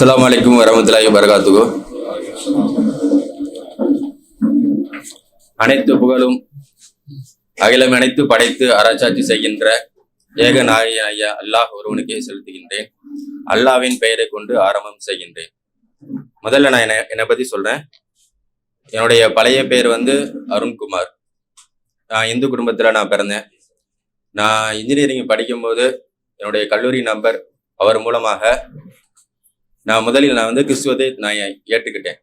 அஸ்லாம் அலைக்கும் வரமத்துல்லாஹி வரகாத்துகோ அனைத்து புகழும் அகிலம் அனைத்து படைத்து அராச்சாட்சி செய்கின்ற ஏக நாயகன் ஐயா அல்லாஹ் ஒருவனுக்கே செலுத்துகின்றேன். அல்லாவின் பெயரை கொண்டு ஆரம்பம் செய்கின்றேன். முதல்ல நான் என்ன என்னை பத்தி சொல்றேன். என்னுடைய பழைய பெயர் வந்து அருண்குமார். நான் இந்து குடும்பத்துல நான் பிறந்தேன். நான் இன்ஜினியரிங் படிக்கும்போது என்னுடைய கல்லூரி நம்பர் அவர் மூலமாக நான் முதலில் நான் வந்து கிறிஸ்துவத்தை நான் ஏற்றுக்கிட்டேன்.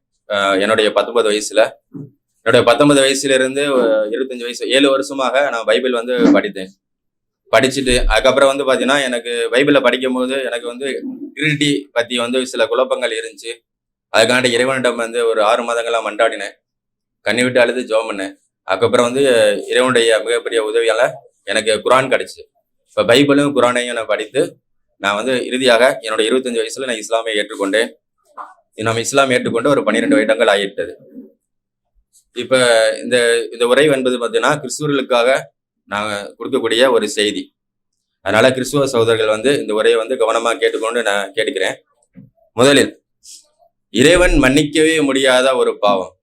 என்னுடைய பத்தொன்பது வயசுல. என்னுடைய பத்தொன்பது வயசுல இருந்து இருபத்தஞ்சு வயசு ஏழு வருஷமாக நான் பைபிள் வந்து படித்தேன். படிச்சுட்டு அதுக்கப்புறம் வந்து பார்த்தீங்கன்னா எனக்கு பைபிளை படிக்கும் போது எனக்கு வந்து கிரிட்டி பற்றி வந்து சில குழப்பங்கள் இருந்துச்சு. அதுக்காண்டி இறைவனிடம் வந்து ஒரு ஆறு மாதங்களாக மண்டாடினேன் கண்ணி விட்டு அழுது ஜெபம் பண்ணேன். அதுக்கப்புறம் வந்து இறைவனுடைய மிகப்பெரிய உதவியால் எனக்கு குரான் கிடச்சி. இப்போ பைபிளும் குரானையும் நான் படித்து நான் வந்து இறுதியாக என்னோட இருபத்தஞ்சு வயசுல நான் இஸ்லாமை ஏற்றுக்கொண்டேன். நம்ம இஸ்லாம் ஏற்றுக்கொண்டு ஒரு பன்னிரெண்டு வருடங்கள் ஆகிட்டது இப்ப இந்த இந்த உரை என்பது பார்த்தீங்கன்னா கிறிஸ்துவர்களுக்காக நாங்கள் கொடுக்கக்கூடிய ஒரு செய்தி. அதனால கிறிஸ்துவ சகோதரர்கள் வந்து இந்த உரையை வந்து கவனமாக கேட்டுக்கொண்டு நான் கேட்டுக்கிறேன். முதலில் இறைவன் மன்னிக்கவே முடியாத ஒரு பாவம்.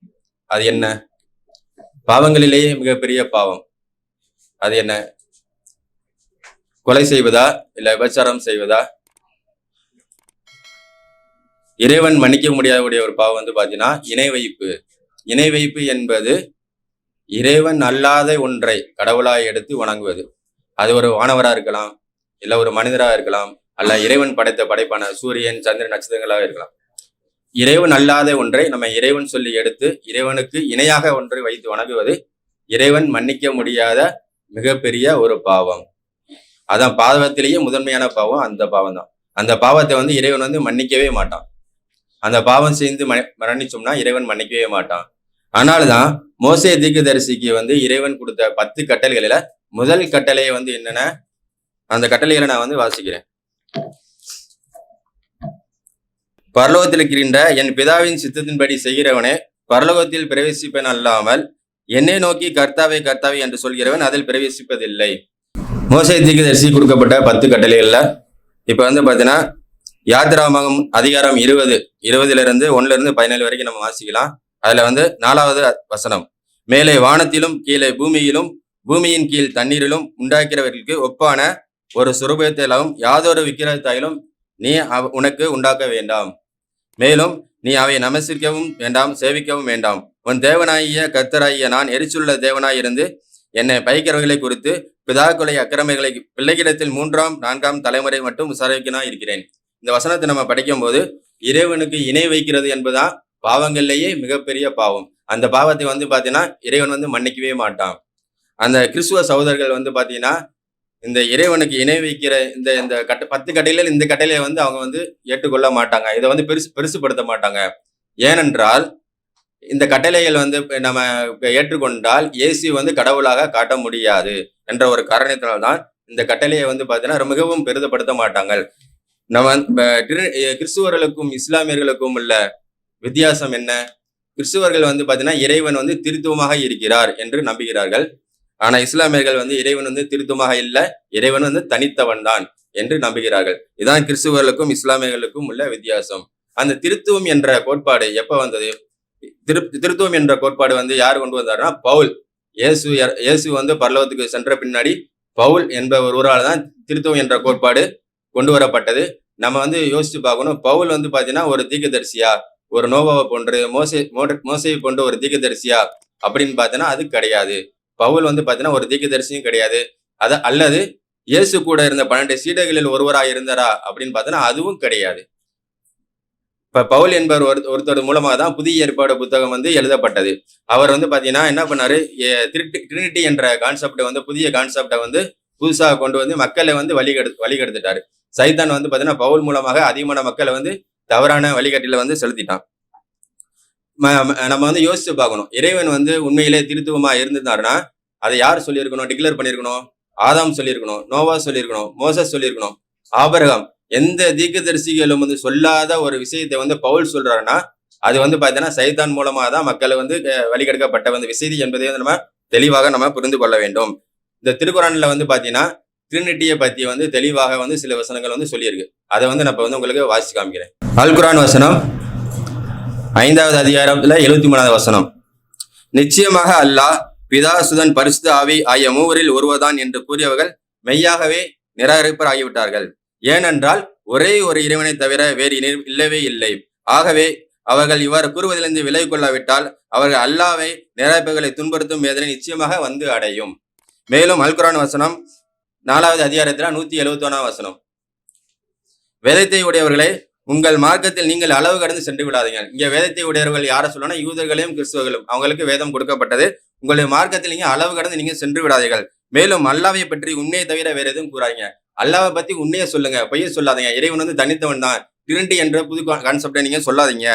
அது என்ன? பாவங்களிலேயே மிகப்பெரிய பாவம். அது என்ன? கொலை செய்வதா? இல்ல விபச்சாரம் செய்வதா? இறைவன் மன்னிக்க முடியாத ஒரு பாவம் வந்து பாத்தீங்கன்னா இணை வைப்பு. இணை வைப்பு என்பது இறைவன் அல்லாத ஒன்றை கடவுளாய் எடுத்து வணங்குவது. அது ஒரு வானவரா இருக்கலாம் இல்ல ஒரு மனிதரா இருக்கலாம் அல்ல இறைவன் படைத்த படைப்பான சூரியன் சந்திரன் நட்சத்திரங்களாக இருக்கலாம். இறைவன் அல்லாத ஒன்றை நம்ம இறைவன் சொல்லி எடுத்து இறைவனுக்கு இணையாக ஒன்றை வைத்து வணங்குவது இறைவன் மன்னிக்க முடியாத மிகப்பெரிய ஒரு பாவம். அதான் பாவத்திலேயே முதன்மையான பாவம் அந்த பாவம் தான் அந்த பாவத்தை வந்து இறைவன் வந்து மன்னிக்கவே மாட்டான். அந்த பாவம் செய்து ம- மரணிச்சோம்னா இறைவன் மன்னிக்கவே மாட்டான். ஆனால்தான் மோசே தீர்க்கதரிசிக்கு வந்து இறைவன் கொடுத்த பத்து கட்டளைகளில முதல் கட்டளையை வந்து என்னன்னா? அந்த கட்டளைகளை நான் வந்து வாசிக்கிறேன். பரலோகத்தில் இருக்கின்ற என் பிதாவின் சித்தத்தின்படி செய்கிறவனே பரலோகத்தில் பிரவேசிப்பேன் அல்லாமல் என்னை நோக்கி கர்த்தாவே கர்த்தாவே என்று சொல்கிறவன் அதில் பிரவேசிப்பதில்லை. மோசே தீர்க்கதரிசி கொடுக்கப்பட்ட பத்து கட்டளைகள்ல இப்ப வந்து பாத்தீங்கன்னா யாத்திராமகம் அதிகாரம் இருபது இருபதுல இருந்து ஒண்ணுல இருந்து பதினேழு வரைக்கும் நம்ம வாசிக்கலாம். அதுல வந்து நாலாவது வசனம் மேலே வானத்திலும் கீழே பூமியிலும் பூமியின் கீழ் தண்ணீரிலும் உண்டாக்கிறவர்களுக்கு ஒப்பான ஒரு சுரூபத்திலும் யாதொரு விக்கிரகத்தாயிலும் நீ அவ- உனக்கு உண்டாக்க வேண்டாம். மேலும் நீ அவை நமசிக்கவும் வேண்டாம் சேவிக்கவும் வேண்டாம். உன் தேவனாகிய கர்த்தராகிய நான் எரிச்சுள்ள தேவனாயிருந்து என்னை பயிக்கிறவர்களை குறித்து பிதாக்குலை அக்கிரமைகளை பிள்ளைகிடத்தில் மூன்றாம் நான்காம் தலைமுறை மட்டும் விசாரிக்கனா இருக்கிறேன். இந்த வசனத்தை நம்ம படிக்கும் போது இறைவனுக்கு இணை வைக்கிறது என்பதுதான் பாவங்கள்லேயே மிகப்பெரிய பாவம். அந்த பாவத்தை வந்து பாத்தீங்கன்னா இறைவன் வந்து மன்னிக்கவே மாட்டான். அந்த கிறிஸ்துவ சகோதரர்கள் வந்து பாத்தீங்கன்னா இந்த இறைவனுக்கு இணை வைக்கிற இந்த இந்த கட்ட பத்து கட்டையில இந்த கட்டையில வந்து அவங்க வந்து ஏற்றுக்கொள்ள மாட்டாங்க. இதை வந்து பெருசு பெருசுப்படுத்த மாட்டாங்க. ஏனென்றால் இந்த கட்டளைகள் வந்து நம்ம ஏற்றுக்கொண்டால் இயேசு வந்து கடவுளாக காட்ட முடியாது என்ற ஒரு காரணத்தினால்தான் இந்த கட்டளையை வந்து பார்த்தீங்கன்னா மிகவும் பெரிதப்படுத்த மாட்டாங்க நம்ம கிறிஸ்துவர்களுக்கும் இஸ்லாமியர்களுக்கும் உள்ள வித்தியாசம் என்ன? கிறிஸ்துவர்கள் வந்து பார்த்தீங்கன்னா இறைவன் வந்து திருத்துவமாக இருக்கிறார் என்று நம்புகிறார்கள். ஆனா இஸ்லாமியர்கள் வந்து இறைவன் வந்து திருத்துவமாக இல்லை இறைவன் வந்து தனித்தவன் தான் என்று நம்புகிறார்கள். இதான் கிறிஸ்துவர்களுக்கும் இஸ்லாமியர்களுக்கும் உள்ள வித்தியாசம். அந்த திருத்துவம் என்ற கோட்பாடு எப்ப வந்தது? திரு திருத்துவம் என்ற கோட்பாடு வந்து யார் கொண்டு வந்தாருன்னா பவுல். இயேசு இயேசு வந்து பரலோகத்துக்கு சென்ற பின்னாடி பவுல் என்பவர் ஒருவரால் தான் திருத்துவம் என்ற கோட்பாடு கொண்டு வரப்பட்டது. நம்ம வந்து யோசிச்சு பார்க்கணும். பவுல் வந்து பார்த்தீங்கன்னா ஒரு தீக்கதரிசியா ஒரு நோவாவை போன்று மோசை மோட- மோசையை போன்ற ஒரு தீக்கதரிசியா அப்படின்னு பார்த்தீங்கன்னா அது கிடையாது. பவுல் வந்து பார்த்தீங்கன்னா ஒரு தீக்கதரிசியும் கிடையாது. அது அல்லது இயேசு கூட இருந்த பன்னெண்டு சீடர்களில் ஒருவராக இருந்தாரா அப்படின்னு பார்த்தோன்னா அதுவும் கிடையாது. இப்ப பவுல் என்பவர் ஒரு ஒருத்தர் மூலமாக தான் புதிய ஏற்பாடு புத்தகம் வந்து எழுதப்பட்டது. அவர் வந்து பாத்தீங்கன்னா என்ன பண்ணாரு? ட்ரினிட்டி என்ற கான்செப்டை வந்து புதிய கான்செப்டை வந்து புதுசாக கொண்டு வந்து மக்களை வந்து வழிகெடு வழிகெடுத்துட்டாரு. சைதான் வந்து பாத்தீங்கன்னா பவுல் மூலமாக அதிகமான மக்களை வந்து தவறான வழிகாட்டில வந்து செலுத்திட்டான். நம்ம வந்து யோசிச்சு பார்க்கணும். இறைவன் வந்து உண்மையிலே திருத்துவமா இருந்திருந்தாருன்னா அதை யார் சொல்லியிருக்கணும்? டிக்ளேர் பண்ணியிருக்கணும்? ஆதாம் சொல்லியிருக்கணும்? நோவா சொல்லியிருக்கணும்? மோசஸ் சொல்லியிருக்கணும்? ஆபரகம் எந்த தீர்க்கதரிசிகளும் வந்து சொல்லாத ஒரு விஷயத்தை வந்து பவுல் சொல்றாருன்னா அது வந்து பார்த்தீங்கன்னா சைதான் மூலமாக தான் மக்களை வந்து வழிகெடுக்கப்பட்ட வந்து விசைதி என்பதை வந்து நம்ம தெளிவாக நம்ம புரிந்து கொள்ள வேண்டும். இந்த திருக்குறானில் வந்து பார்த்தீங்கன்னா ட்ரினிட்டியை பற்றி வந்து தெளிவாக வந்து சில வசனங்கள் வந்து சொல்லியிருக்கு. அதை வந்து நான் வந்து உங்களுக்கு வாசித்து காமிக்கிறேன். அல் குரான் வசனம் ஐந்தாவது அதிகாரத்தில் எழுபத்தி மூணாவது வசனம். நிச்சயமாக அல்லாஹ் பிதா சுதன் ஆவி ஆகிய மூவரில் ஒருவர்தான் என்று கூறியவர்கள் மெய்யாகவே நிராகரிப்பர் ஆகிவிட்டார்கள் ஏனென்றால் ஒரே ஒரு இறைவனை தவிர வேறு இல்லவே இல்லை. ஆகவே அவர்கள் இவ்வாறு கூறுவதிலிருந்து விலகி கொள்ளாவிட்டால் அவர்கள் அல்லாவை நிராய்ப்புகளை துன்புறுத்தும் வேதனை நிச்சயமாக வந்து அடையும். மேலும் அல்குரான் வசனம் நாலாவது அதிகாரத்தில் நூத்தி எழுபத்தி ஒன்றாம் வசனம். வேதத்தை உடையவர்களே உங்கள் மார்க்கத்தில் நீங்கள் அளவு கடந்து சென்று விடாதீர்கள். இங்கே வேதத்தை உடையவர்கள் யாரை சொல்லணும் யூதர்களையும் கிறிஸ்துவர்களும். அவங்களுக்கு வேதம் கொடுக்கப்பட்டது. உங்களுடைய மார்க்கத்தில் நீங்கள் அளவு கடந்து நீங்கள் சென்று விடாதீர்கள். மேலும் அல்லாவை பற்றி உண்மையை தவிர வேற எதுவும் கூறாதீங்க. அல்லாவை பத்தி உண்மையை சொல்லுங்க பொய்ய சொல்லாதீங்க. இறைவன் வந்து தனித்தவன் தான். திருண்டி என்ற புது கான்செப்டை நீங்க சொல்லாதீங்க.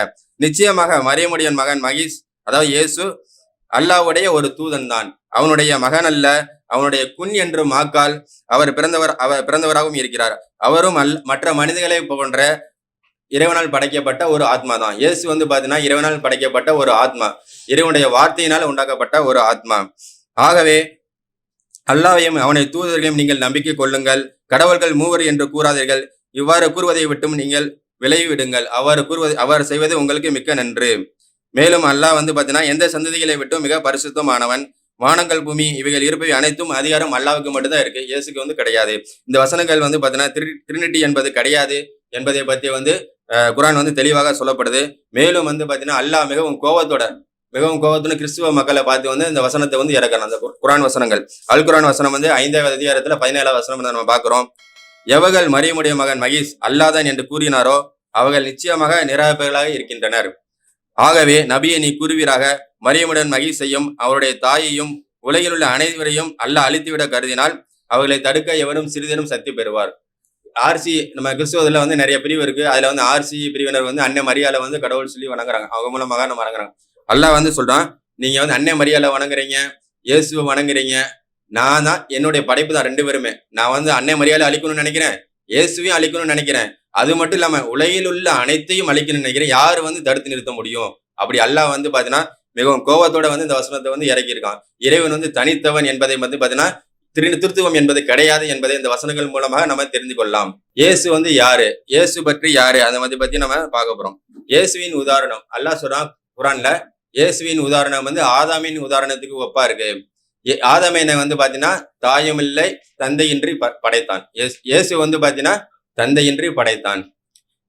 நிச்சயமாக மரியமுடியன் மகன் மகேஷ் அதாவது இயேசு அல்லாவுடைய ஒரு தூதன் தான். அவனுடைய மகன் அல்ல அவனுடைய குன் என்று மாக்கால் அவர் பிறந்தவர் அவர் பிறந்தவராகவும் இருக்கிறார். அவரும் அல் மற்ற மனிதர்களை போன்ற இறைவனால் படைக்கப்பட்ட ஒரு ஆத்மா தான். இயேசு வந்து பாத்தீங்கன்னா இறைவனால் படைக்கப்பட்ட ஒரு ஆத்மா. இறைவனுடைய வார்த்தையினால் உண்டாக்கப்பட்ட ஒரு ஆத்மா. ஆகவே அல்லாவையும் அவனை தூதர்களையும் நீங்கள் நம்பிக்கை கொள்ளுங்கள். கடவுள்கள் மூவர் என்று கூறாதீர்கள். இவ்வாறு கூறுவதை விட்டும் நீங்கள் விளைவிடுங்கள் அவர் அவ்வாறு கூறுவது அவர் செய்வது உங்களுக்கு மிக்க நன்று. மேலும் அல்லாஹ் வந்து பாத்தீங்கன்னா எந்த சந்ததிகளை விட்டும் மிக பரிசுத்தமானவன். வானங்கள் பூமி இவைகள் இருப்பவை அனைத்தும் அதிகாரம் அல்லாவுக்கு மட்டும்தான் இருக்கு. இயேசுக்கு வந்து கிடையாது. இந்த வசனங்கள் வந்து பார்த்தீங்கன்னா திரு திருநிட்டி என்பது கிடையாது என்பதை பற்றி வந்து குரான் வந்து தெளிவாக சொல்லப்படுது. மேலும் வந்து பாத்தீங்கன்னா அல்லாஹ் மிகவும் கோபத்தோட மிகவும் கோபத்துடன் கிறிஸ்துவ மக்களை பார்த்து வந்து இந்த வசனத்தை வந்து இறக்கணும். அந்த கு- வசனங்கள். அல் குரான் வசனம் வந்து ஐந்தாவது அதிகாரத்துல பதினேழாவது வசனம் வந்து நம்ம பார்க்கிறோம். எவர்கள் மரியமுடைய மகன் மகேஷ் அல்லாதான் என்று கூறினாரோ அவர்கள் நிச்சயமாக நிராகரிப்பவர்களாக இருக்கின்றனர். ஆகவே நபியை நீ கூறுவீராக மரியமுடன் மகீஸையும் அவருடைய தாயையும் உலகில் உள்ள அனைவரையும் அல்ல அழித்துவிட கருதினால் அவர்களை தடுக்க எவரும் சிறிதனும் சக்தி பெறுவார். ஆர்சி நம்ம கிறிஸ்துவத்துல வந்து நிறைய பிரிவு இருக்கு. அதுல வந்து ஆர்சி பிரிவினர் வந்து அன்னை மரியாதை வந்து கடவுள் சொல்லி வணங்குறாங்க. அவங்க மூலமாக நம்ம வணங்குறாங்க. அல்லாஹ் வந்து சொல்றான் நீங்க வந்து அன்னை மரியாதை வணங்குறீங்க இயேசுவை வணங்குறீங்க. நான் தான் என்னுடைய படைப்பு தான் ரெண்டு பேருமே. நான் வந்து அன்னை மரியாதை அழிக்கணும்னு நினைக்கிறேன் இயேசுவையும் அழிக்கணும்னு நினைக்கிறேன். அது மட்டும் இல்லாம உலகில் உள்ள அனைத்தையும் அழிக்கணும்னு நினைக்கிறேன். யாரு வந்து தடுத்து நிறுத்த முடியும்? அப்படி அல்லாஹ் வந்து பாத்தீங்கன்னா மிகவும் கோபத்தோட வந்து இந்த வசனத்தை வந்து இறக்கியிருக்கான். இறைவன் வந்து தனித்தவன் என்பதை வந்து பாத்தீங்கன்னா திரு திருத்துவம் என்பது கிடையாது என்பதை இந்த வசனங்கள் மூலமாக நம்ம தெரிந்து கொள்ளலாம். இயேசு வந்து யாரு? இயேசு பற்றி யாரு? அதை வந்து பத்தி நம்ம பார்க்க போறோம். இயேசுவின் உதாரணம். அல்லாஹ் சொல்றான் குரான்ல இயேசுவின் உதாரணம் வந்து ஆதாமின் உதாரணத்துக்கு ஒப்பா இருக்கு. ஏ- வந்து பாத்தீங்கன்னா தாயும் இல்லை தந்தையின்றி ப- படைத்தான். இயேசு- இயேசு வந்து பாத்தீங்கன்னா தந்தையின்றி படைத்தான்.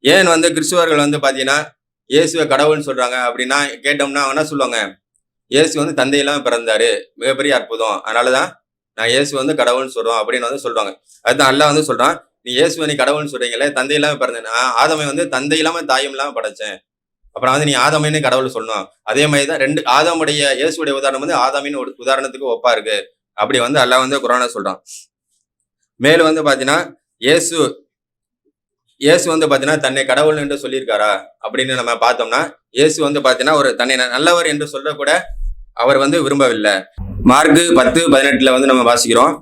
ஏன் வந்து கிறிஸ்துவர்கள் வந்து பாத்தீங்கன்னா இயேசுவை கடவுள்னு சொல்றாங்க அப்படின்னா கேட்டோம்னா என்ன சொல்லுவாங்க? இயேசு வந்து தந்தையெல்லாம் பிறந்தாரு. மிகப்பெரிய அற்புதம். அதனாலதான் நான் இயேசு வந்து கடவுள்னு சொல்றோம் அப்படின்னு வந்து சொல்றாங்க. அதுதான் அல்ல வந்து சொல்றான் நீ இயேசுவை நீ கடவுள்னு சொல்றீங்களே தந்தை இல்லாம பிறந்தேன் நான் ஆதமை வந்து தந்தை இல்லாம தாயும் இல்லாம படைச்சேன். அப்புறம் வந்து நீ ஆதாமின்னு கடவுள் சொல்லணும். அதே மாதிரி தான் ரெண்டு ஆதாமுடைய இயேசுடைய உதாரணம் வந்து ஆதாமின் ஒரு உதாரணத்துக்கு ஒப்பா இருக்கு. அப்படி வந்து அல்லாஹ் வந்து குரான சொல்றான். மேலும் வந்து பாத்தீங்கன்னா இயேசு இயேசு வந்து பாத்தீங்கன்னா தன்னை கடவுள் என்று சொல்லியிருக்காரா? அப்படின்னு நம்ம பார்த்தோம்னா இயேசு வந்து பாத்தீங்கன்னா ஒரு தன்னை நல்லவர் என்று சொல்ல கூட அவர் வந்து விரும்பவில்லை. மார்க்கு பத்து பதினெட்டுல வந்து நம்ம வாசிக்கிறோம்.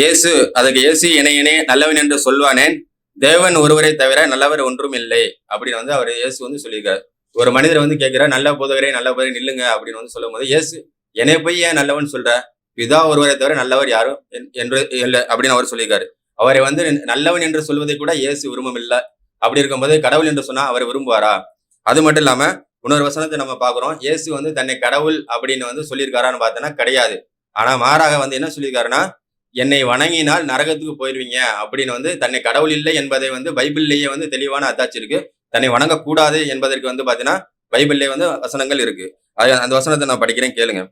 இயேசு அதுக்கு இயேசு இணையனே இணை நல்லவன் என்று சொல்வானேன். தேவன் ஒருவரை தவிர நல்லவர் ஒன்றும் இல்லை. அப்படின்னு வந்து அவர் இயேசு வந்து சொல்லியிருக்காரு. ஒரு மனிதர் வந்து கேட்கிறார் நல்ல போதகரே நல்ல போதகரே நில்லுங்க அப்படின்னு வந்து சொல்லும்போது இயேசு என்னை போய் ஏன் நல்லவன் சொல்ற? பிதா ஒருவரை தவிர நல்லவர் யாரும் என்- என்று இல்லை அப்படின்னு அவர் சொல்லியிருக்காரு. அவரை வந்து நல்லவன் என்று சொல்வதை கூட இயேசு விரும்பம் இல்லை அப்படி இருக்கும்போது கடவுள் என்று சொன்னா அவர் விரும்புவாரா? அது மட்டும் இல்லாம இன்னொரு வசனத்தை நம்ம பாக்குறோம் இயேசு வந்து தன்னை கடவுள் அப்படின்னு வந்து சொல்லியிருக்காரான்னு பார்த்தோன்னா கிடையாது. ஆனா மாறாக வந்து என்ன சொல்லியிருக்காருன்னா என்னை வணங்கினால் நரகத்துக்கு போயிடுவீங்க அப்படின்னு வந்து தன்னை கடவுள் இல்லை என்பதை வந்து பைபிள்லேயே வந்து தெளிவான அத்தாட்சி இருக்கு. தன்னை வணங்கக்கூடாது என்பதற்கு வந்து பாத்தீங்கன்னா பைபிள்லேயே வந்து வசனங்கள் இருக்கு. அது அந்த வசனத்தை நான் படிக்கிறேன் கேளுங்க.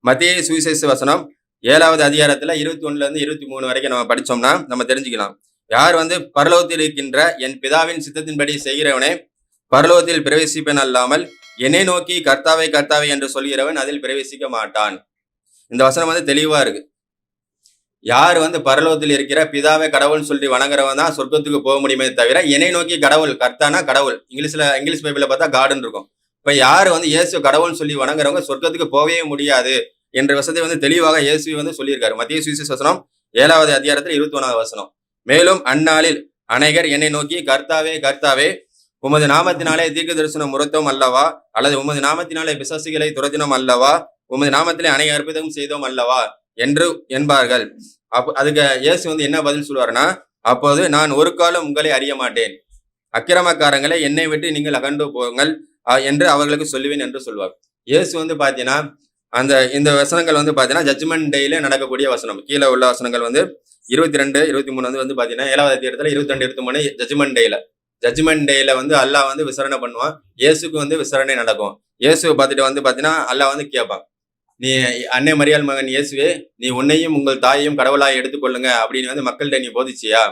மத்திய சுவிசேஷ வசனம் ஏழாவது அதிகாரத்துல இருபத்தி ஒண்ணுல இருந்து இருபத்தி மூணு வரைக்கும் நம்ம படிச்சோம்னா நம்ம தெரிஞ்சுக்கலாம். யார் வந்து பரலோகத்தில் இருக்கின்ற என் பிதாவின் சித்தத்தின்படி செய்கிறவனே பரலோகத்தில் பிரவேசிப்பேன் அல்லாமல் என்னை நோக்கி கர்த்தாவை கர்த்தாவை என்று சொல்கிறவன் அதில் பிரவேசிக்க மாட்டான். இந்த வசனம் வந்து தெளிவா இருக்கு. யார் வந்து பரலோகத்தில் இருக்கிற பிதாவை கடவுள்னு சொல்லி வணங்குறவன் தான் சொர்க்கத்துக்கு போக முடியுமே தவிர என்னை நோக்கி கடவுள் கர்த்தானா கடவுள். இங்கிலீஷில் இங்கிலீஷ் பைபிளில் பார்த்தா காடுன்னு இருக்கும். இப்போ யார் வந்து இயேசு கடவுள்னு சொல்லி வணங்குறவங்க சொர்க்கத்துக்கு போகவே முடியாது என்ற வசதி வந்து தெளிவாக இயேசு வந்து சொல்லியிருக்காரு. மத்திய சுவிசேஷ வசனம் ஏழாவது அதிகாரத்தில் இருபத்தி ஒன்றாவது வசனம். மேலும் அந்நாளில் அநேகர் என்னை நோக்கி கர்த்தாவே கர்த்தாவே உமது நாமத்தினாலே தீர்க்க தரிசனம் முறத்தோம் அல்லவா? அல்லது உமது நாமத்தினாலே பிசாசிகளை துரத்தினோம் அல்லவா? உமது நாமத்திலே அநேக அற்புதம் செய்தோம் அல்லவா? என்று என்பார்கள். அப் அதுக்கு இயேசு வந்து என்ன பதில் சொல்லுவாருன்னா அப்போது நான் ஒரு காலம் உங்களை அறிய மாட்டேன். அக்கிரமக்காரங்களை என்னை விட்டு நீங்கள் அகண்டு போங்கள் என்று அவர்களுக்கு சொல்லுவேன் என்று சொல்வார். இயேசு வந்து பார்த்தீங்கன்னா அந்த இந்த வசனங்கள் வந்து பார்த்தீங்கன்னா ஜட்ஜ்மெண்ட் டேயில நடக்கக்கூடிய வசனம். கீழே உள்ள வசனங்கள் வந்து இருபத்தி ரெண்டு இருபத்தி மூணு வந்து வந்து பார்த்தீங்கன்னா ஏழாவது இடத்துல இருபத்தி ரெண்டு இருபத்தி மூணு ஜட்ஜ்மெண்ட் டேயில ஜட்ஜ்மெண்ட் டேயில வந்து அல்லாஹ் வந்து விசாரணை பண்ணுவான். இயேசுக்கு வந்து விசாரணை நடக்கும். இயேசுவை பார்த்துட்டு வந்து பார்த்தீங்கன்னா அல்லாஹ் வந்து கேட்பான். நீ அன்னை மரியாள் மகன் இயேசுவே நீ உன்னையும் உங்கள் தாயையும் கடவுளாக எடுத்துக்கொள்ளுங்க அப்படின்னு வந்து மக்கள்கிட்ட நீ போதிச்சியா?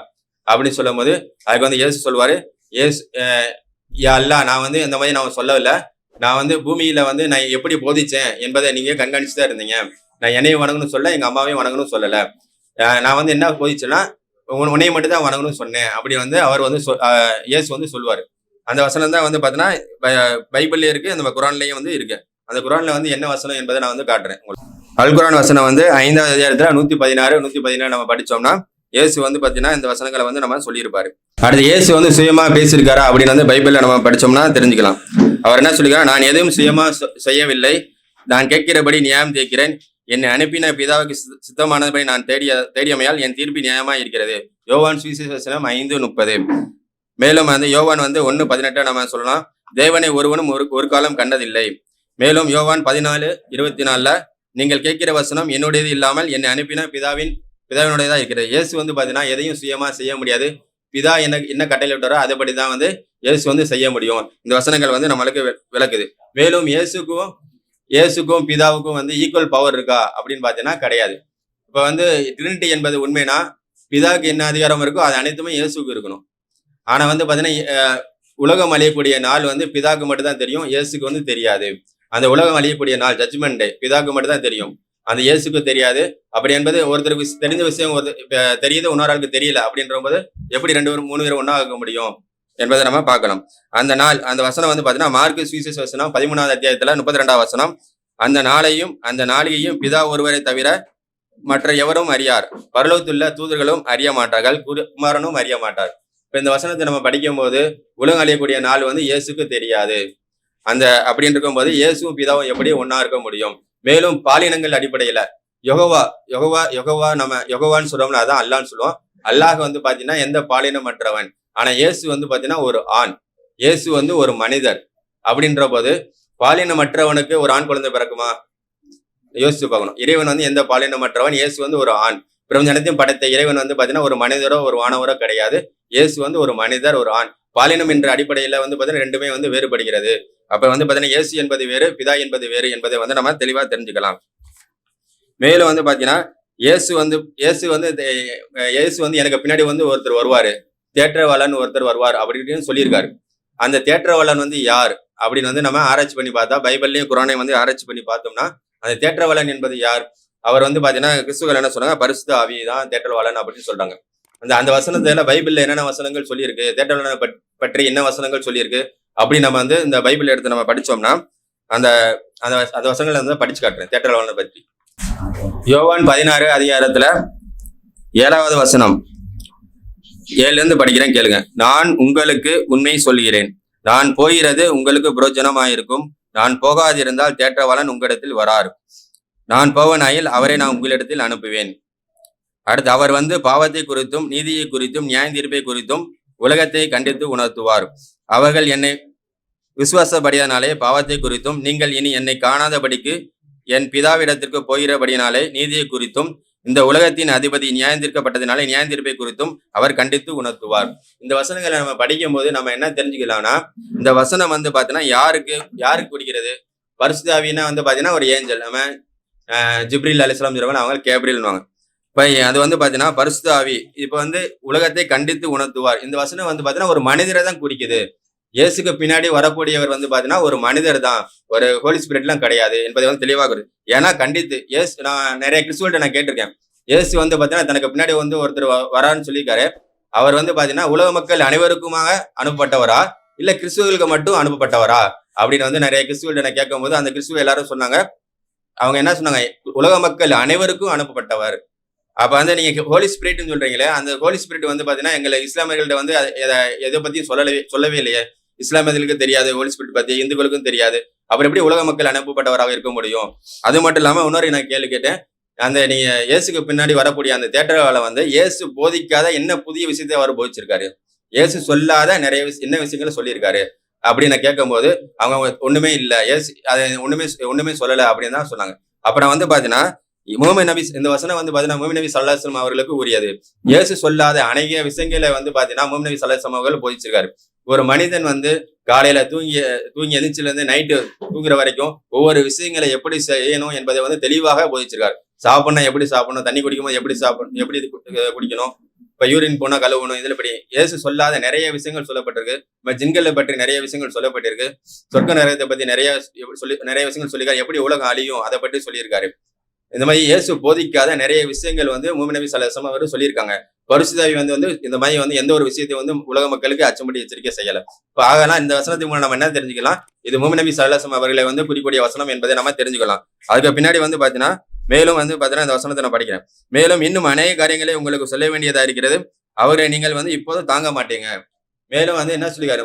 அப்படின்னு சொல்லும் போது அதுக்கு வந்து இயேசு சொல்வாரு இயேசு யா அல்லாஹ் நான் வந்து இந்த மாதிரி நான் சொல்லவில்லை. நான் வந்து பூமியில வந்து நான் எப்படி போதிச்சேன் என்பதை நீங்க கண்காணிச்சு தான் இருந்தீங்க. நான் என்னையும் வணங்கணும்னு சொல்ல எங்க அம்மாவையும் வணங்கணும்னு சொல்லல. நான் வந்து என்ன போதிச்சேன்னா உன் மட்டும் தான் வணங்கணும்னு சொன்னேன். அப்படி வந்து அவர் வந்து சொ- இயேசு வந்து சொல்வாரு. அந்த வசனம் தான் வந்து பார்த்தீங்கன்னா பை- இருக்கு அந்த குரான்லயும் வந்து இருக்கு. அந்த குரான்ல வந்து என்ன வசனம் என்பதை நான் வந்து காட்டுறேன். உங்களுக்கு. அல் குரான் வசனம் வந்து ஐந்தாவது அதிகாரத்துல நூத்தி பதினாறு நூத்தி பதினாறு நம்ம படிச்சோம்னா இயேசு வந்து பாத்தீங்கன்னா இந்த வசனங்களை வந்து நம்ம சொல்லியிருப்பாரு. அடுத்து இயேசு வந்து சுயமா பேசியிருக்காரா அப்படின்னு வந்து பைபிள்ல நம்ம படிச்சோம்னா தெரிஞ்சுக்கலாம். அவர் என்ன சொல்லிக்கிறார் நான் எதுவும் சுயமா செய்யவில்லை. நான் கேட்கிறபடி நியாயம் தேய்க்கிறேன் என்னை அனுப்பின பிதாவுக்கு சித்தமானதுபடி நான் தேடிய தேடியமையால் என் தீர்ப்பு நியாயமா இருக்கிறது. யோவான் சுவிசேஷனம் ஐந்து முப்பது. மேலும் வந்து யோவான் வந்து ஒன்னு பதினெட்டு நம்ம சொல்லலாம். தேவனை ஒருவனும் ஒரு ஒரு காலம் கண்டதில்லை. மேலும் யோவான் பதினாலு இருபத்தி நாலில் நீங்கள் கேட்கிற வசனம் என்னுடையது இல்லாமல் என்னை அனுப்பின பிதாவின் பிதாவினுடையதாக இருக்கிறது. இயேசு வந்து பாத்தீங்கன்னா எதையும் சுயமா செய்ய முடியாது. பிதா என்ன என்ன கட்டையில் விட்டாரோ அதுபடி தான் வந்து இயேசு வந்து செய்ய முடியும். இந்த வசனங்கள் வந்து நம்மளுக்கு விளக்குது. மேலும் இயேசுக்கும் இயேசுக்கும் பிதாவுக்கும் வந்து ஈக்குவல் பவர் இருக்கா? அப்படின்னு பார்த்தீங்கன்னா கிடையாது. இப்போ வந்து ட்ரினிட்டி என்பது உண்மைனா பிதாவுக்கு என்ன அதிகாரம் இருக்கோ அது அனைத்துமே இயேசுக்கு இருக்கணும். ஆனா வந்து பார்த்தீங்கன்னா அஹ், உலகம் அழியக்கூடிய நாள் வந்து பிதாக்கு மட்டும் தான் தெரியும் இயேசுக்கு வந்து தெரியாது. அந்த உலகம் அழியக்கூடிய நாள் ஜட்ஜ்மெண்ட் டே பிதாவுக்கு மட்டும் தான் தெரியும். அந்த இயேசுக்கு தெரியாது. அப்படி என்பது ஒருத்தருக்கு தெரிஞ்ச விஷயம் ஒரு தெரியுது இன்னொரு ஆளுக்கு தெரியல. அப்படின்ற போது எப்படி ரெண்டு பேரும் மூணு பேரும் ஒன்றா ஆக முடியும் என்பதை நம்ம பார்க்கலாம். அந்த நாள் அந்த வசனம் வந்து பார்த்தீங்கன்னா மார்க்கு சுவிசேஷ வசனம் பதிமூணாவது அத்தியாயத்தில் முப்பத்தி ரெண்டாவது வசனம். அந்த நாளையும் அந்த நாளிகையும் பிதா ஒருவரை தவிர மற்ற எவரும் அறியார். பரலோகத்துள்ள தூதர்களும் அறிய மாட்டார்கள். குரு- குமாரனும் அறிய மாட்டார். இப்போ இந்த வசனத்தை நம்ம படிக்கும் போது உலகம் அழியக்கூடிய நாள் வந்து இயேசுக்கு தெரியாது. அந்த அப்படின்னு இருக்கும்போது இயேசுவும் பிதாவும் எப்படி ஒன்னா இருக்க முடியும். மேலும் பாலினங்கள் அடிப்படையில யொகவா யொகவா யொகவா நம்ம யொகவான்னு சொல்றோம்னா அதான் அல்லான்னு சொல்லுவோம். அல்லாஹ் வந்து பாத்தீங்கன்னா எந்த பாலினமற்றவன்? ஆனா இயேசு வந்து பாத்தீங்கன்னா ஒரு ஆண். இயேசு வந்து ஒரு மனிதர். அப்படின்ற போது பாலினமற்றவனுக்கு ஒரு ஆண் குழந்தை பிறக்குமா? யோசிச்சு பார்க்கணும். இறைவன் வந்து எந்த பாலினமற்றவன்? இயேசு வந்து ஒரு ஆண். பிரபஞ்சனத்தையும் படைத்த இறைவன் வந்து பாத்தீங்கன்னா ஒரு மனிதரோ ஒரு வானவரோ கிடையாது. இயேசு வந்து ஒரு மனிதர் ஒரு ஆண். பாலினம் என்ற அடிப்படையில் வந்து பார்த்தீங்கன்னா ரெண்டுமே வந்து வேறுபடுகிறது. அப்போ வந்து பார்த்தீங்கன்னா இயேசு என்பது வேறு பிதா என்பது வேறு என்பதை வந்து நம்ம தெளிவாக தெரிஞ்சுக்கலாம். மேலும் வந்து பார்த்தீங்கன்னா இயேசு வந்து இயேசு வந்து இயேசு வந்து எனக்கு பின்னாடி வந்து ஒருத்தர் வருவார். தேட்டரவாளன் ஒருத்தர் வருவார் அப்படின்னு சொல்லியிருக்காரு. அந்த தேட்டரவாளன் வந்து யார் அப்படின்னு வந்து நம்ம ஆராய்ச்சி பண்ணி பார்த்தா பைபிள்லையும் குரானையும் வந்து ஆராய்ச்சி பண்ணி பார்த்தோம்னா அந்த தேட்டரவாளன் என்பது யார்? அவர் வந்து பார்த்தீங்கன்னா கிறிஸ்துகள் என்ன சொன்னாங்க பரிசுத்த ஆவி தான் தேட்டரவாளன் அப்படின்னு சொல்றாங்க. அந்த அந்த வசனத்துல பைபிள்ல என்னென்ன வசனங்கள் சொல்லியிருக்கு தேட்டவன பற்றி என்ன வசனங்கள் சொல்லியிருக்கு அப்படி நம்ம வந்து இந்த பைபிள் எடுத்து நம்ம படிச்சோம்னா அந்த அந்த அந்த வசனங்களை வந்து படிச்சு காட்டுறேன் தேற்றவாளனை பற்றி யோவான் பதினாறு அதிகாரத்துல ஏழாவது வசனம். ஏழுல இருந்து படிக்கிறேன் கேளுங்க. நான் உங்களுக்கு உண்மை சொல்கிறேன் நான் போகிறது உங்களுக்கு புரோஜனமாயிருக்கும். நான் போகாதிருந்தால் தேற்றவாளன் உங்களிடத்தில் வரார். நான் போவனாயில் அவரை நான் உங்களிடத்தில் அனுப்புவேன். அடுத்து அவர் வந்து பாவத்தை குறித்தும் நீதியை குறித்தும் நியாய தீர்ப்பை குறித்தும் உலகத்தை கண்டித்து உணர்த்துவார். அவர்கள் என்னை விசுவாசப்படியானாலே பாவத்தை குறித்தும் நீங்கள் இனி என்னை காணாதபடிக்கு என் பிதாவிடத்திற்கு போகிறபடினாலே நீதியை குறித்தும் இந்த உலகத்தின் அதிபதி நியாயந்திருக்கப்பட்டதுனாலே நியாய தீர்ப்பை குறித்தும் அவர் கண்டித்து உணர்த்துவார். இந்த வசனங்களை நம்ம படிக்கும் போது நம்ம என்ன தெரிஞ்சுக்கலாம்னா இந்த வசனம் வந்து பாத்தீங்கன்னா யாருக்கு யாருக்கு பிடிக்கிறது? பரிசுதாவின்னா வந்து பாத்தீங்கன்னா ஒரு ஏஞ்சல் நம்ம அஹ், ஜிப்ரில் அலிஸ்லாம் சொல்லுவாங்க அவங்க கேப்ரில்வாங்க அது வந்து பாத்தீங்கன்னா ஆவி இப்போ வந்து உலகத்தை கண்டித்து உணர்த்துவார். இந்த வசனம் வந்து பாத்தீங்கன்னா ஒரு மனிதரை தான் குறிக்குது. இயேசுக்கு பின்னாடி வரக்கூடியவர் வந்து பாத்தீங்கன்னா ஒரு மனிதர் தான். ஒரு ஹோலி ஸ்பிரிட்லாம் கிடையாது என்பதை வந்து தெளிவாக ஏன்னா கண்டித்து இயேசு நான் நிறைய கிறிஸ்துவல்கிட்ட நான் கேட்டிருக்கேன். இயேசு வந்து பாத்தீங்கன்னா தனக்கு பின்னாடி வந்து ஒருத்தர் வ- வரான்னு சொல்லியிருக்காரு. அவர் வந்து பார்த்தீங்கன்னா உலக மக்கள் அனைவருக்குமாக அனுப்பப்பட்டவரா? இல்லை கிறிஸ்துவர்களுக்கு மட்டும் அனுப்பப்பட்டவரா? அப்படின்னு வந்து நிறைய கிறிஸ்துவல்கிட்ட நான் கேட்கும்போது அந்த கிறிஸ்துவ எல்லாரும் சொன்னாங்க. அவங்க என்ன சொன்னாங்க? உலக மக்கள் அனைவருக்கும் அனுப்பப்பட்டவர். அப்போ வந்து நீங்க ஹோலி ஸ்பிரிட்னு சொல்றீங்களே அந்த ஹோலி ஸ்பிரிட் வந்து பாத்தீங்கன்னா எங்களை இஸ்லாமியர்கள்ட்ட வந்து எதை- எதை பத்தியும் சொல்லவே சொல்லவே இல்லையே. இஸ்லாமியர்களுக்கு தெரியாது ஹோலி ஸ்பிரிட் பத்தி இந்துக்களுக்கும் தெரியாது. அப்புறம் எப்படி உலக மக்கள் அனுப்பப்பட்டவராக இருக்க முடியும்? அது மட்டும் இல்லாம இன்னொரு நான் கேள்வி கேட்டேன். அந்த நீங்க இயேசுக்கு பின்னாடி வரக்கூடிய அந்த தேட்டரவால வந்து இயேசு போதிக்காத என்ன புதிய விஷயத்தை அவர் போதிச்சிருக்காரு? இயேசு சொல்லாத நிறைய விஷயம் என்ன விஷயங்களை சொல்லியிருக்காரு? அப்படின்னு நான் கேட்கும்போது அவங்க ஒண்ணுமே இல்லை. ஏசு அது ஒண்ணுமே ஒண்ணுமே சொல்லலை அப்படின்னு தான் சொன்னாங்க. அப்புறம் வந்து பாத்தீங்கன்னா முகமது நபி இந்த வசனம் வந்து பாத்தீங்கன்னா முகமது நபி சல்லாஸ்லம் அவர்களுக்கு உரியது. இயேசு சொல்லாத அநேக விஷயங்களை வந்து பாத்தீங்கன்னா முகமது நபி சல்லாஸ்லம் அவர்கள் போதிச்சிருக்காரு. ஒரு மனிதன் வந்து காலையில தூங்கி தூங்கி எழுந்துச்சுல இருந்து நைட்டு தூங்குற வரைக்கும் ஒவ்வொரு விஷயங்களை எப்படி செய்யணும் என்பதை வந்து தெளிவாக போதிச்சிருக்காரு. சாப்பிடணும் எப்படி சாப்பிடணும் தண்ணி குடிக்கும்போது எப்படி சாப்பிடணும் எப்படி இது குடிக்கணும் இப்ப யூரின் போனா கழுவணும் இதுல இப்படி இயேசு சொல்லாத நிறைய விஷயங்கள் சொல்லப்பட்டிருக்கு. இப்ப ஜின்களை பற்றி நிறைய விஷயங்கள் சொல்லப்பட்டிருக்கு. சொர்க்க நரகத்தை பத்தி நிறைய சொல்லி நிறைய விஷயங்கள் சொல்லியிருக்காரு. எப்படி உலகம் அழியும் அதை பற்றி சொல்லியிருக்காரு. இந்த மாதிரி இயேசு போதிக்காத நிறைய விஷயங்கள் வந்து மூமி சலசம் அவர் சொல்லியிருக்காங்க. பரிசுதாவி வந்து வந்து இந்த மாதிரி வந்து எந்த ஒரு விஷயத்தையும் வந்து உலக மக்களுக்கு அச்சம்படி எச்சரிக்கை செய்யல. இப்போ ஆகலாம் இந்த வசனத்தின் மூலம் நம்ம என்ன தெரிஞ்சுக்கலாம்? இது மூமிநபி சலசம் அவர்களை வந்து குறிக்கூடிய வசனம் என்பதை நம்ம தெரிஞ்சுக்கலாம். அதுக்கு பின்னாடி வந்து பாத்தீங்கன்னா மேலும் வந்து பாத்தீங்கன்னா இந்த வசனத்தை நான் படிக்கிறேன். மேலும் இன்னும் அநேக காரியங்களை உங்களுக்கு சொல்ல வேண்டியதா இருக்கிறது. அவரை நீங்கள் வந்து இப்போது தாங்க மாட்டீங்க. மேலும் வந்து என்ன சொல்லிக்காரு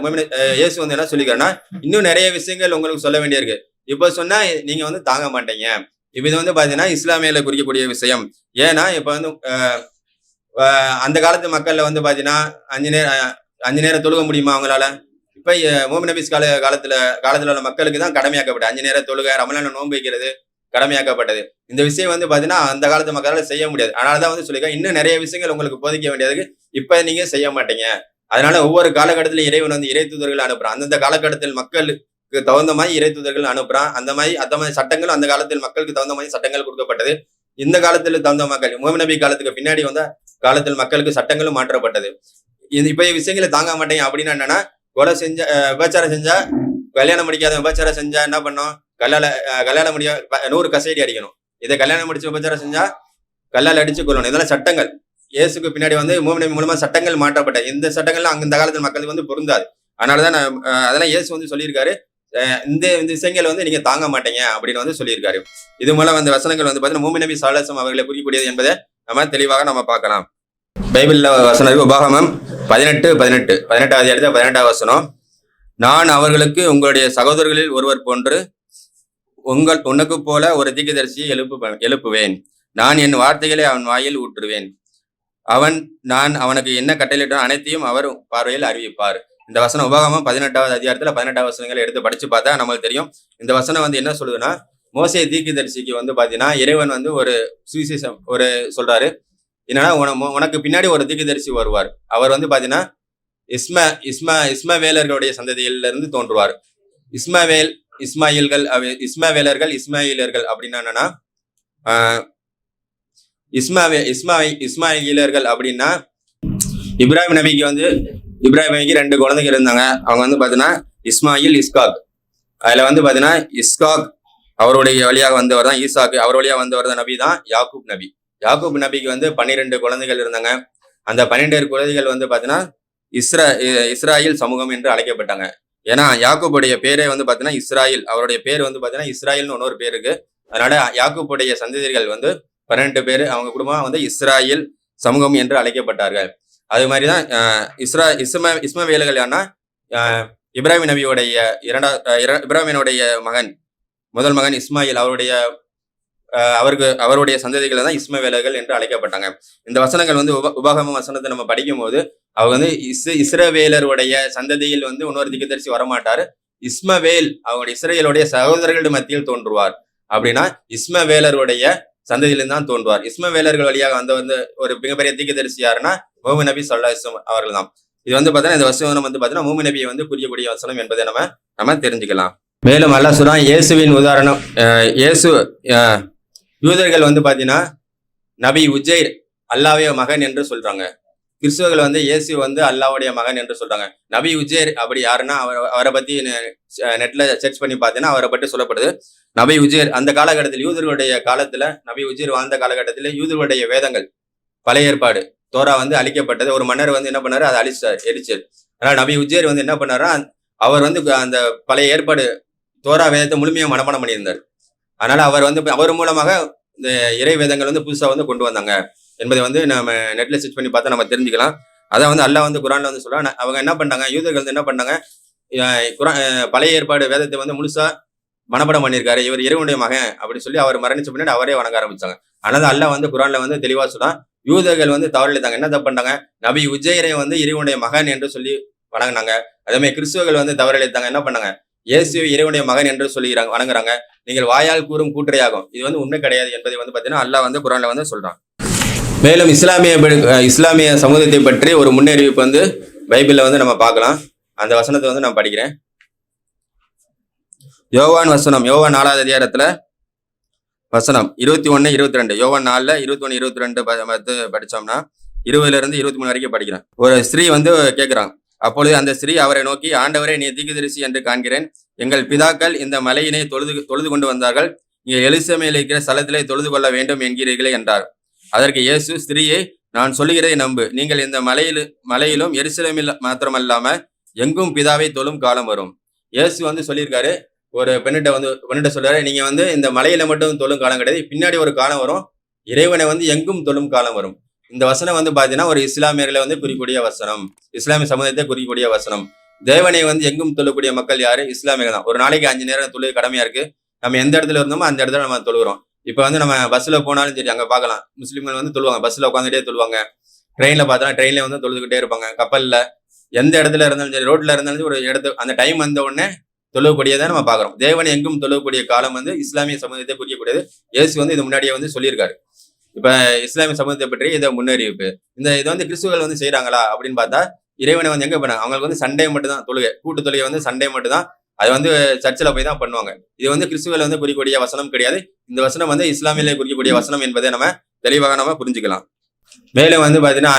இயேசு வந்து என்ன சொல்லிக்காருன்னா இன்னும் நிறைய விஷயங்கள் உங்களுக்கு சொல்ல வேண்டியிருக்கு. இப்போ சொன்னா நீங்க வந்து தாங்க மாட்டீங்க. இப்ப இது வந்து பார்த்தீங்கன்னா இஸ்லாமியில குறிக்கக்கூடிய விஷயம். ஏன்னா இப்போ வந்து அந்த காலத்து மக்கள்ல வந்து பார்த்தீங்கன்னா அஞ்சு நேரம் அஞ்சு நேரம் தொழுக முடியுமா அவங்களால? இப்போ மோமி நபிஸ் கால காலத்துல காலத்துல உள்ள மக்களுக்கு தான் கடமையாக்கப்பட்டது. அஞ்சு நேரம் தொழுக ரமலான நோன்பு வைக்கிறது கடமையாக்கப்பட்டது. இந்த விஷயம் வந்து பார்த்தீங்கன்னா அந்த காலத்து மக்களால் செய்ய முடியாது. அதனாலதான் வந்து சொல்லியிருக்கேன் இன்னும் நிறைய விஷயங்கள் உங்களுக்கு போதிக்க வேண்டியதுக்கு இப்போ நீங்க செய்ய மாட்டீங்க. அதனால ஒவ்வொரு காலகட்டத்திலும் இறைவன் வந்து இறை தூதர்கள் அனுப்புறான். அந்தந்த காலகட்டத்தில் மக்கள் தகுந்த மாதிரி இறை தூதர்கள் அனுப்புறான். அந்த மாதிரி அந்த மாதிரி சட்டங்கள் அந்த காலத்தில் மக்களுக்கு தகுந்த மாதிரி சட்டங்கள் கொடுக்கப்பட்டது. இந்த காலத்தில் தகுந்த மக்கள் முகமது நபி காலத்துக்கு பின்னாடி வந்த காலத்தில் மக்களுக்கு சட்டங்களும் மாற்றப்பட்டது. இது இப்ப விஷயங்களை தாங்க மாட்டேங்க அப்படின்னா என்னன்னா கொலை செஞ்ச விபச்சாரம் செஞ்சா கல்யாணம் முடிக்காத விபச்சாரம் செஞ்சா என்ன பண்ணோம்? கல்லால அஹ், கல்யாணம் முடிய நூறு கசைடி அடிக்கணும். இதை கல்யாணம் முடிச்சு விபச்சாரம் செஞ்சா கல்லால் அடிச்சு கொள்ளணும் இதெல்லாம் சட்டங்கள். இயேசுக்கு பின்னாடி வந்து மூமின் மூலமா சட்டங்கள் மாற்றப்பட்ட. இந்த சட்டங்கள்லாம் அங்க இந்த காலத்தில் மக்களுக்கு வந்து பொருந்தாது. அதனாலதான் நான், அதெல்லாம் இயேசு வந்து சொல்லியிருக்காரு. இந்த இந்த விஷயங்களை வந்து நீங்க தாங்க மாட்டீங்க அப்படின்னு வந்து சொல்லியிருக்காரு. இது மூலம் அந்த வசனங்கள் வந்து பார்த்தீங்கன்னா மூமி நபி சாலசம் அவர்களை குறிக்கக்கூடியது என்பதை நம்ம தெளிவாக நம்ம பார்க்கலாம். பைபிள்ல வசனம் உபாகமம் பதினெட்டு பதினெட்டு. பதினெட்டாவது இடத்துல பதினெட்டாவது வசனம். நான் அவர்களுக்கு உங்களுடைய சகோதரர்களில் ஒருவர் போன்று உங்கள் உனக்கு போல ஒரு தீர்க்கதரிசியை எழுப்பு எழுப்புவேன். நான் என் வார்த்தைகளை அவன் வாயில் ஊற்றுவேன். அவன் நான் அவனுக்கு என்ன கட்டளையிட்டான் அனைத்தையும் அவர் பார்வையில் அறிவிப்பார். இந்த வசனம் உபாகமம் பதினெட்டாவது அதிகாரத்துல பதினெட்டாவது வசனங்களை எடுத்து படிச்சு பார்த்தா நம்மளுக்கு தெரியும். இந்த வசனம் வந்து என்ன சொல்லுதுன்னா மோசே தீக்குதரிசிக்கு வந்து பாத்தீங்கன்னா இறைவன் வந்து ஒரு சுவிசேஷம் ஒரு சொல்றாரு. என்னன்னா உனக்கு பின்னாடி ஒரு தீர்க்கதரிசி வருவார். அவர் வந்து பாத்தீங்கன்னா இஸ்ம இஸ்ம இஸ்மவேலர்களுடைய சந்ததியில இருந்து தோன்றுவார். இஸ்மவேல் இஸ்மாயில்கள் இஸ்மவேலர்கள் இஸ்மாயிலர்கள் அப்படின்னா என்னன்னா ஆஹ், இஸ்மாவே இஸ்மா இஸ்மாயிலர்கள் அப்படின்னா இப்ராஹிம் நபிக்கு வந்து இப்ராஹிம் ரெண்டு குழந்தைங்க இருந்தாங்க. அவங்க வந்து பாத்தீங்கன்னா இஸ்மாயில் இஸ்காக். அதில் வந்து பாத்தீங்கன்னா இஸ்காக் அவருடைய வழியாக வந்தவர் தான் ஈசாக்கு அவர் வழியாக வந்தவர் தான் நபி தான் யாக்கூப் நபி. யாக்கூப் நபிக்கு வந்து பன்னிரெண்டு குழந்தைகள் இருந்தாங்க. அந்த பன்னிரெண்டு குழந்தைகள் வந்து பாத்தீங்கன்னா இஸ்ரா இஸ்ராயில் சமூகம் என்று அழைக்கப்பட்டாங்க. ஏன்னா யாக்கூப்புடைய பேரே வந்து பார்த்தீங்கன்னா இஸ்ராயில். அவருடைய பேர் வந்து பார்த்தீங்கன்னா இஸ்ராயல்னு இன்னொரு பேர் இருக்கு. அதனால யாக்கூப்புடைய சந்ததிகள் வந்து பன்னெண்டு பேர் அவங்க குடும்பம் வந்து இஸ்ராயில் சமூகம் என்று அழைக்கப்பட்டார்கள். அது மாதிரிதான் தான் இஸ்ரா இஸ்ம இஸ்மவேலுகள் யாருன்னா இப்ராஹிம் நபியுடைய இரண்டா இர- இப்ராஹிமினுடைய மகன் முதல் மகன் இஸ்மாயில் அவருடைய அவருக்கு அவருடைய சந்ததிகளை தான் இஸ்மவேலர்கள் என்று அழைக்கப்பட்டாங்க. இந்த வசனங்கள் வந்து உப உபாகம வசனத்தை நம்ம படிக்கும்போது அவர் அவங்க வந்து இஸ் இஸ்ரவேலருடைய சந்ததியில் வந்து இன்னொரு திகதரிசி வரமாட்டார். இஸ்மவேல் அவருடைய இஸ்ரேலுடைய சகோதரர்கள் மத்தியில் தோன்றுவார். அப்படின்னா இஸ்மவேலருடைய சந்ததியிலிருந்து தான் தோன்றுவார். இஸ்மவேலர்கள் வழியாக வந்த வந்து ஒரு மிகப்பெரிய தீர்க்கதரிசி யாருன்னா மோமி நபி சல்லாஹம் அவர்கள் தான் இது வந்து பார்த்தீங்கன்னா இந்த வசனம் வந்து பார்த்தீங்கன்னா மோமி நபியை வந்து புரியக்கூடிய வசனம் என்பதை நம்ம நம்ம தெரிஞ்சுக்கலாம். மேலும் அல்லா சொல்றான் இயேசுவின் உதாரணம் அஹ், இயேசு யூதர்கள் வந்து பார்த்தீங்கன்னா நபி உஜ்ஜைர் அல்லாவே மகன் என்று சொல்றாங்க. கிறிஸ்துவர்கள் வந்து இயேசு வந்து அல்லாவுடைய மகன் என்று சொல்றாங்க. நபி உஜேர் அப்படி யாருன்னா அவர் அவரை பத்தி நெட்ல சர்ச் பண்ணி பார்த்தீங்கன்னா அவரை பற்றி சொல்லப்படுது. நபி உஜேர் அந்த காலகட்டத்தில் யூதர்களுடைய காலத்துல நபி உஜேர் வாழ்ந்த காலகட்டத்தில் யூதர்களுடைய வேதங்கள் பழைய ஏற்பாடு. தோரா வந்து அழிக்கப்பட்டது. ஒரு மன்னர் வந்து என்ன பண்ணாரு? அதை அழிச்சார் எரிச்சார். அதனால நபி உஜேர் வந்து என்ன பண்ணாரா அவர் வந்து அந்த பழைய ஏற்பாடு தோரா வேதத்தை முழுமையாக மனப்பாடம் பண்ணியிருந்தார். அதனால அவர் வந்து அவர் மூலமாக இந்த இறை வேதங்கள் வந்து புதுசா வந்து கொண்டு வந்தாங்க. என்பதை வந்து நம்ம நெட்ல சர்ச் பண்ணி பார்த்தா நம்ம தெரிஞ்சுக்கலாம். அதான் வந்து அல்லாஹ் வந்து குரான்ல வந்து சொல்றான் அவங்க என்ன பண்ணாங்க யூதர்கள் வந்து என்ன பண்ணாங்க குரான் பழைய ஏற்பாடு வேதத்தை வந்து முழுசா மனப்படம் பண்ணியிருக்காரு. இவர் இறைவனுடைய மகன் அப்படின்னு சொல்லி அவர் மரணிச்ச பின்னாடி அவரே வணங்க ஆரம்பிச்சாங்க. ஆனால் அல்லாஹ் வந்து குரான்ல வந்து தெளிவா சொல்றான். யூதர்கள் வந்து தவறளித்தாங்க என்ன தப்பு பண்ணாங்க நபி உஜயரை வந்து இறைவனுடைய மகன் என்று சொல்லி வணங்கினாங்க. அதே மாதிரி கிறிஸ்துவர்கள் வந்து தவறளித்தாங்க என்ன பண்ணாங்க? இயேசு இறைவனுடைய மகன் என்று சொல்லுகிறாங்க வணங்குறாங்க. நீங்கள் வாயால் கூறும் கூற்றையாகும். இது வந்து உண்மை கிடையாது என்பதை வந்து பார்த்தீங்கன்னா அல்லாஹ் வந்து குரான்ல வந்து சொல்றான். மேலும் இஸ்லாமிய இஸ்லாமிய சமூகத்தை பற்றி ஒரு முன்னறிவிப்பு வந்து பைபிளில் வந்து நம்ம பார்க்கலாம். அந்த வசனத்தை வந்து நான் படிக்கிறேன். யோவான் வசனம் யோவான் நாலாவது அதிகாரத்தில் வசனம் இருபத்தி ஒன்று இருபத்தி ரெண்டு. யோவான் நாலில் இருபத்தி ஒன்னு இருபத்தி ரெண்டு பார்த்து படிச்சோம்னா இருபதுலேருந்து இருபத்தி மூணு வரைக்கும் படிக்கிறேன். ஒரு ஸ்ரீ வந்து கேட்கிறான் அப்பொழுது அந்த ஸ்ரீ அவரை நோக்கி ஆண்டவரை நீ தீர்க்கதரிசி என்று காண்கிறேன். எங்கள் பிதாக்கள் இந்த மலையினை தொழுது தொழுது கொண்டு வந்தார்கள். இங்கே எலிசமையில் இருக்கிற ஸ்தலத்திலே தொழுது கொள்ள வேண்டும் என்கிறீர்களே என்றார். அதற்கு இயேசு ஸ்திரீயே நான் சொல்லுகிறதை நம்பு. நீங்கள் இந்த மலையில் மலையிலும் எரிசலமில் மாத்திரமல்லாம எங்கும் பிதாவை தொழும் காலம் வரும். இயேசு வந்து சொல்லியிருக்காரு. ஒரு பெண்ணிட்ட வந்து பெண்ணிட்ட சொல்றாரு நீங்க வந்து இந்த மலையில மட்டும் தொழும் காலம் கிடையாது. பின்னாடி ஒரு காலம் வரும். இறைவனை வந்து எங்கும் தொழும் காலம் வரும். இந்த வசனம் வந்து பாத்தீங்கன்னா ஒரு இஸ்லாமியர்களை வந்து குறிக்கூடிய வசனம். இஸ்லாமிய சமுதாயத்தை குறிக்கூடிய வசனம். தேவனை வந்து எங்கும் தொழக்கூடிய மக்கள் யாரு? இஸ்லாமியர்கள் தான். ஒரு நாளைக்கு அஞ்சு நேரம் தொழுக கடமையா இருக்கு. நம்ம எந்த இடத்துல இருந்தோமோ அந்த இடத்துல நம்ம தொழுகிறோம். இப்போ வந்து நம்ம பஸ்ஸில் போனாலும் சரி அங்கே பார்க்கலாம் முஸ்லீம்கள் வந்து தொழுவாங்க. பஸ்ஸில் உட்காந்துட்டே தொழுவாங்க. ட்ரெயினில் பார்த்தா ட்ரெயினில் வந்து தொழுதுகிட்டே இருப்பாங்க. கப்பல்ல எந்த இடத்துல இருந்தாலும் சரி ரோட்டில் இருந்தாலும் ஒரு இடத்து அந்த டைம் வந்த உடனே தொழுவக்கூடியதை நம்ம பார்க்குறோம். தேவனை எங்கும் தொழுவக்கூடிய காலம் வந்து இஸ்லாமிய சமூகத்தை குறிக்கக்கூடியது. இயேசு வந்து இது முன்னாடியே வந்து சொல்லியிருக்காரு. இப்போ இஸ்லாமிய சமூகத்தை பற்றி இதை முன்னறிவிப்பு. இந்த இது வந்து கிறிஸ்துவர்கள் வந்து செய்கிறாங்களா அப்படின்னு பார்த்தா இறைவனை வந்து எங்கே பண்ணாங்க? அவங்களுக்கு வந்து சண்டே மட்டும் தான் தொழுகை. கூட்டு தொழுகை வந்து சண்டே மட்டும் தான் அது வந்து சர்ச்சில் போய் தான் பண்ணுவாங்க. இது வந்து கிறிஸ்துவர்கள் வந்து குறிக்கக்கூடிய வசனம் கிடையாது. இந்த வசனம் வந்து இஸ்லாமியில குறிக்கக்கூடிய வசனம் என்பதை நம்ம தெளிவாக நம்ம புரிஞ்சுக்கலாம். மேலும் வந்து பார்த்தீங்கன்னா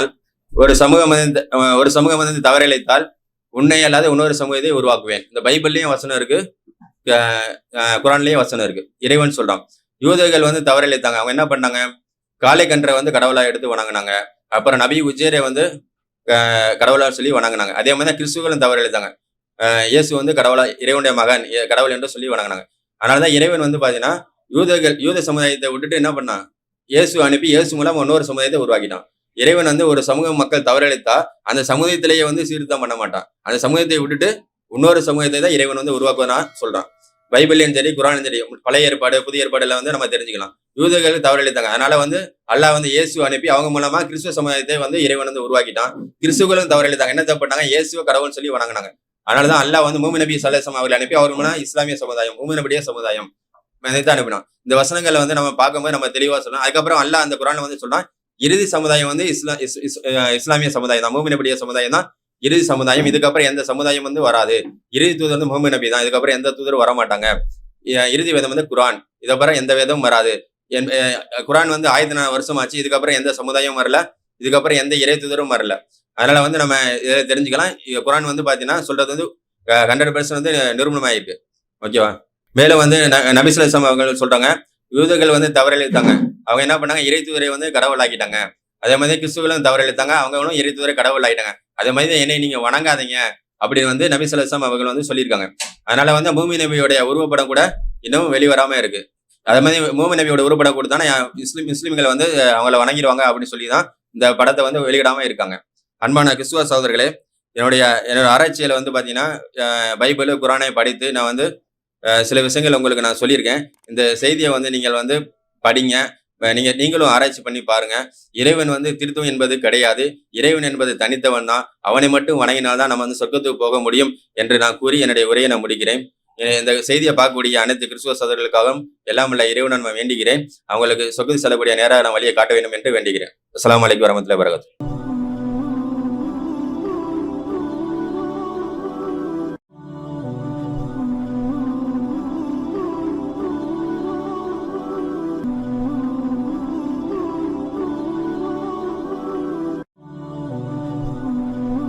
ஒரு சமூகம் வந்து ஒரு சமூகம் வந்து தவறிழைத்தால் உன்னை அல்லாத இன்னொரு சமூகத்தை உருவாக்குவேன். இந்த பைபிள்லயும் வசனம் இருக்கு. குரான்லயும் வசனம் இருக்கு. இறைவன் சொல்றான். யூதர்கள் வந்து தவறிழைத்தாங்க அவங்க என்ன பண்ணாங்க? காளை கன்றை வந்து கடவுளா எடுத்து வணங்குனாங்க. அப்புறம் நபி உஜேரை வந்து கடவுளா சொல்லி வணங்கினாங்க. அதே மாதிரி தான் கிறிஸ்துவர்களும் தவறிழைத்தாங்க இயேசு வந்து கடவுளா இறைவனுடைய மகன் கடவுள் என்று சொல்லி வணங்குனாங்க. அதனாலதான் இறைவன் வந்து பாத்தீங்கன்னா யூதர்கள் யூத சமுதாயத்தை விட்டுட்டு என்ன பண்ணான்? இயேசு அனுப்பி இயேசு மூலம் இன்னொரு சமுதாயத்தை உருவாக்கிட்டான். இறைவன் வந்து ஒரு சமூக மக்கள் தவறளித்தா அந்த சமுதாயத்திலேயே வந்து சீர்திருத்தம் பண்ண மாட்டான். அந்த சமூகத்தை விட்டுட்டு இன்னொரு சமூகத்தை தான் இறைவன் வந்து உருவாக்குவதா சொல்றான். பைபிளையும் சரி குரானும் சரி பழைய ஏற்பாடு புதிய எல்லாம் வந்து நம்ம தெரிஞ்சுக்கலாம். யூதர்கள் தவறளித்தாங்க அதனால வந்து அல்லாஹ் வந்து இயேசு அனுப்பி அவங்க மூலமா கிறிஸ்துவ சமுதாயத்தை வந்து இறைவன் வந்து உருவாக்கிட்டான். கிறிஸ்துவர்களும் தவறளித்தாங்க என்ன தேவைப்பட்டாங்க இயேசுவ கடவுள்னு சொல்லி வணங்கினாங்க. அதனாலதான் அல்லாஹ் வந்து மூமி நபி சல்லேசம் அவர்களை அனுப்பி அவர் மூலம் இஸ்லாமிய சமுதாயம் மூமி நபிடைய சமுதாயம். இதைத்தான் அனுப்பினான். இந்த வசனங்களை வந்து நம்ம பார்க்கும்போது நம்ம தெளிவா சொல்லலாம். அதுக்கப்புறம் அல்லா அந்த குரான் வந்து சொல்றான் இறுதி சமுதாயம் வந்து இஸ்லா இஸ்- இஸ்- இஸ்லாமிய சமுதாயம் தான். மூமி நபிடைய சமுதாயம் தான் இறுதி சமுதாயம். இதுக்கப்புறம் எந்த சமுதாயம் வந்து வராது. இறுதி தூதர் வந்து முகமது நபி தான். இதுக்கப்புறம் எந்த தூதர் வர மாட்டாங்க. இறுதி வேதம் வந்து குரான். இதுக்கப்புறம் எந்த வேதமும் வராது. என்- குரான் வந்து ஆயிரத்தி நாலு வருஷம் ஆச்சு இதுக்கப்புறம் எந்த சமுதாயம் வரல. இதுக்கப்புறம் எந்த இறை தூதரும் வரல. அதனால வந்து நம்ம இதை தெரிஞ்சுக்கலாம். குரான் வந்து பாத்தீங்கன்னா சொல்றது வந்து ஹண்ட்ரட் பர்சன்ட் வந்து நிரூபணமாயிருக்கு ஓகேவா? மேலும் வந்து ந- அவர்கள் சொல்றாங்க யூதர்கள் வந்து தவறளித்தாங்க அவங்க என்ன பண்ணாங்க? இறை வந்து கடவுள் ஆக்கிட்டாங்க. அதே மாதிரி கிறிஸ்துவர்களும் தவறளித்தாங்க அவங்களும் இறைத்துறை கடவுள் ஆகிட்டாங்க அதே மாதிரி என்னை நீங்க வணங்காதீங்க அப்படின்னு வந்து நபி அவர்கள் வந்து சொல்லியிருக்காங்க. அதனால வந்து மூமி நபியோடைய உருவப்படம் கூட இன்னமும் வெளிவராம இருக்கு. அதே மாதிரி மூமி நபியோட உருவப்படம் கூட தானே முஸ்லிம் முஸ்லிம்கள் வந்து அவங்கள வணங்கிடுவாங்க அப்படின்னு சொல்லி தான் இந்த படத்தை வந்து வெளியிடாம இருக்காங்க. அன்பான கிறிஸ்துவ சகோதரர்களே என்னுடைய என்னோட ஆராய்ச்சியில வந்து பாத்தீங்கன்னா பைபிள் குரானை படித்து நான் வந்து சில விஷயங்கள் உங்களுக்கு நான் சொல்லியிருக்கேன். இந்த செய்தியை வந்து நீங்கள் வந்து படிங்க. நீங்க நீங்களும் ஆராய்ச்சி பண்ணி பாருங்க. இறைவன் வந்து திருத்தம் என்பது கிடையாது. இறைவன் என்பது தனித்தவன் தான். அவனை மட்டும் வணங்கினால்தான் நம்ம வந்து சொர்க்கத்துக்கு போக முடியும் என்று நான் கூறி என்னுடைய உரையை நான் முடிக்கிறேன். இந்த செய்தியை பார்க்கக்கூடிய அனைத்து கிறிஸ்துவ சகோதரர்களுக்காகவும் எல்லாம் உள்ள இறைவன் நான் வேண்டுகிறேன். அவங்களுக்கு சொர்க்கத்து செல்லக்கூடிய நேராக நான் வழியை காட்ட வேண்டும் என்று வேண்டுகிறேன். அஸ்லாம் வலைக்கு வரமத்துல வரகத்து